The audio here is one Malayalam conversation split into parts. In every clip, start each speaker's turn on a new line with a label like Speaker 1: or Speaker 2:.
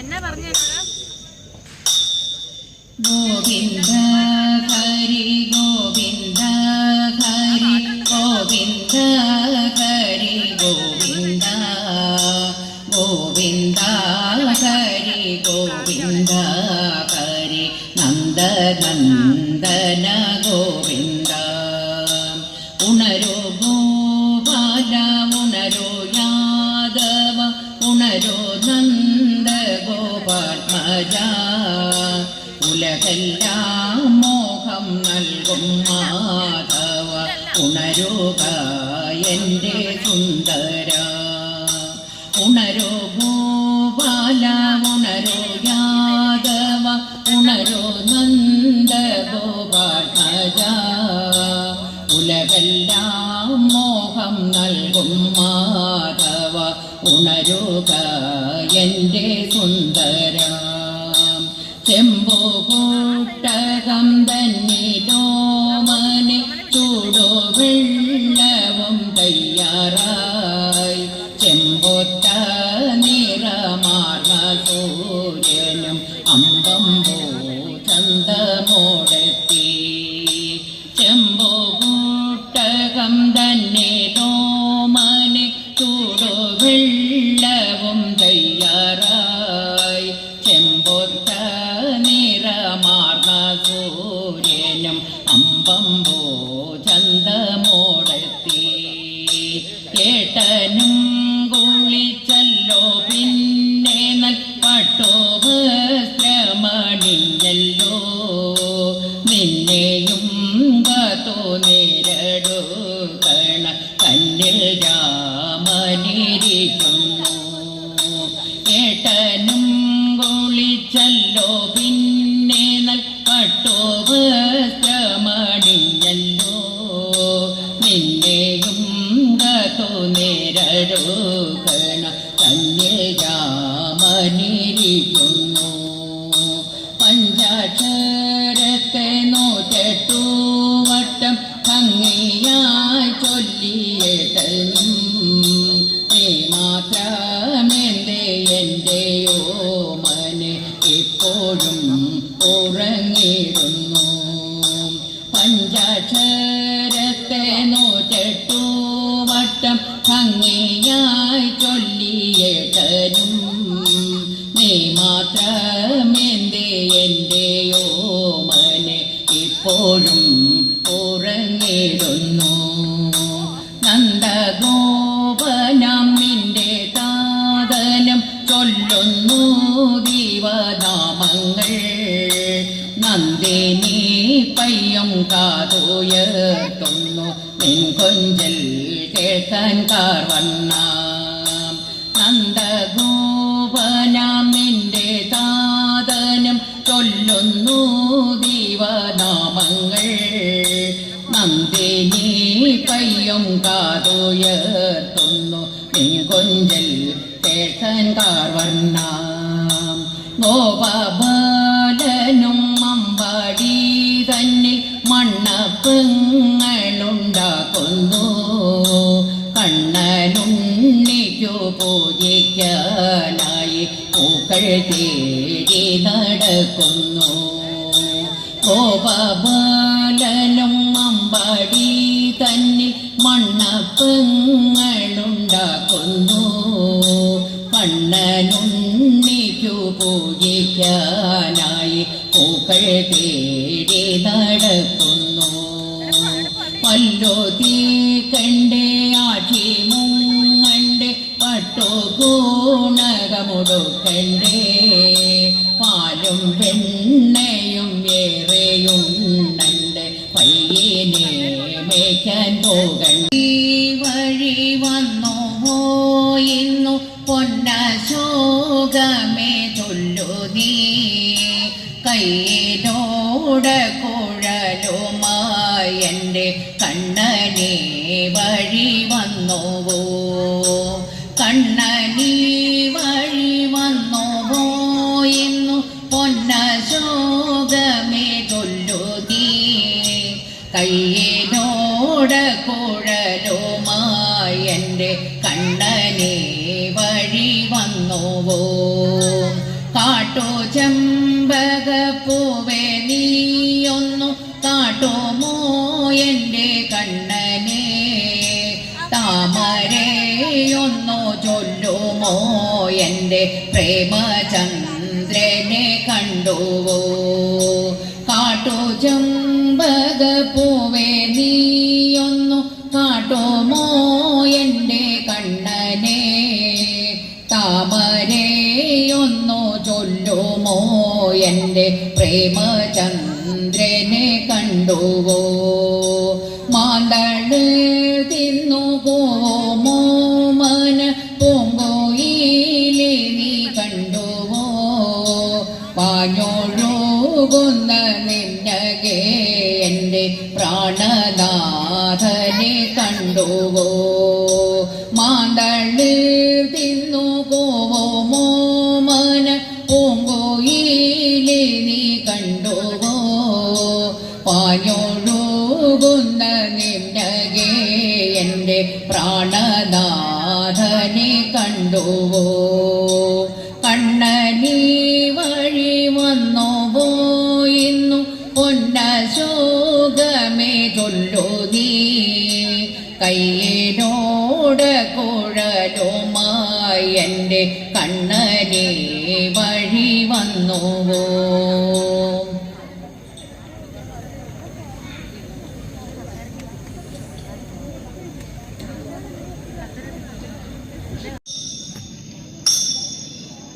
Speaker 1: എന്നാ പറഞ്ഞു
Speaker 2: ഗോവിന്ദ ഹരി ഗോവിന്ദ ഹരി ഗോവിന്ദ ഹരി ഗോവിന്ദ ഗോവിന്ദ ഹരി ഗോവിന്ദ ഉലകെല്ലാം മോഹം നൽകും മാധവ ഉണരുക എന്റെ സുന്ദര. ഉണരോ ഗോപാല ഉണരോ യാദവ ഉണരോ നന്ദ ഗോപാത്മജ ഉലകെല്ലാം മോഹം നൽകും മാധവ ഉണരുക എന്റെ രാമനിരിക്കുന്നു പഞ്ചാക്ഷരത്തെ നൂറ്റെട്ടു വട്ടം ഭംഗിയായി ചൊല്ലിയിട്ടനും നീ മാത്രമെന്റെ ഓ മനെ ഇപ്പോഴും നീ മാത്രമെന്റെ എന്റെയോ മനെ ഇപ്പോഴും ഉറങ്ങിടുന്നു. നന്ദഗോപനം നിന്റെ താതനം ചൊല്ലുന്നു ദീവനാമങ്ങൾ നന്ദിനി പയ്യം കാതുയർത്തുന്നു കാതുയർത്തുന്നു നിൻ കൊഞ്ചൽ കേൾക്കാൻ ഗോപാലനും അമ്പാടി തന്നിൽ മണ്ണപ്പങ്ങളുണ്ടാക്കുന്നു. കണ്ണനുണ്ണിക്കു പൂജിക്കാനായി പൂക്കൾ തേടി നടക്കുന്നു. ഗോപബാലനും മണ്ണപ്പങ്ങളുണ്ടാക്കുന്നു കണ്ണനുണ്ണിക്കു പൂജിക്കാനായി പൂക്കൾ തേടി നടക്കുന്നു. പല്ലോതി കണ്ടേ ആക്ഷി മുങ്ങണ്ടേ പട്ടു ഗുണകമുടുക്കണ്ടേ നീ കയ്യിലോട കുഴലുമായി എന്റെ കണ്ണനെ വഴി വന്നുവോ? കണ്ണനീ ചെമ്പകപ്പൂവേ നീയൊന്നു കാട്ടുമോ എന്റെ കണ്ണനെ? താമരയൊന്നു ചൊല്ലുമോ എന്റെ പ്രേമചന്ദ്രനെ കണ്ടുവോ? കാട്ടു ചെമ്പകപ്പൂവേ എന്റെ പ്രേമചന്ദ്രനെ കണ്ടുവോ? മാന്തൾ തിന്നു പോമോ മന പൂങ്കോയിലെ നീ കണ്ടുവോ? പാഞ്ഞൊഴുകുന്ന നിന്നകെ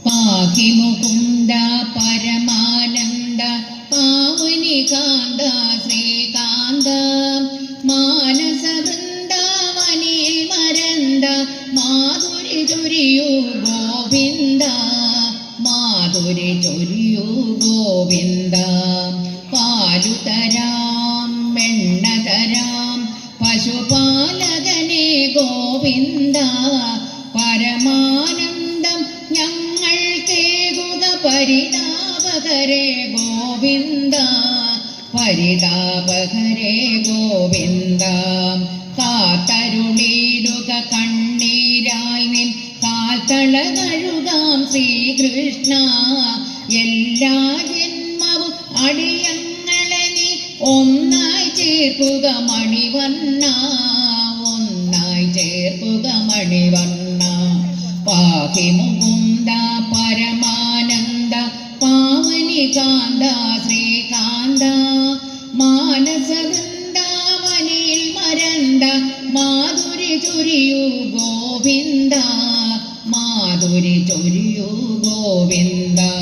Speaker 2: പാഹി മുകുന്ദ പരമാനന്ദ പാവനികാന്ത ശ്രീകാന്ത മാനസ വൃന്ദാവനിൽ മരന്ത മാധുരി ചൊരിയൂ ഗോവിന്ദ മാധുരി ഗോവിന്ദ പരിതാപകരേ ഗോവിന്ദ. കാത്തരുളിടുക കണ്ണീരായി നിൻ കാത്തള കഴുകാം ശ്രീകൃഷ്ണ. എല്ലാ ജന്മവും അടിയങ്ങളെ നീ ഒന്നായി ചേർക്കുക മണിവണ്ണ. ഒന്നായി ചേർക്കുക മണിവണ്ണ. പാഹി മുകുന്ദ പരമാനന്ദ പാവനികാന്ത ശ്രീകാന്ത മാനസ വൃന്ദാവനിൽ മരന്ത മാധുരി ചൊരിയൂ ഗോവിന്ദ മാധുരി ചൊരിയൂ ഗോവിന്ദ.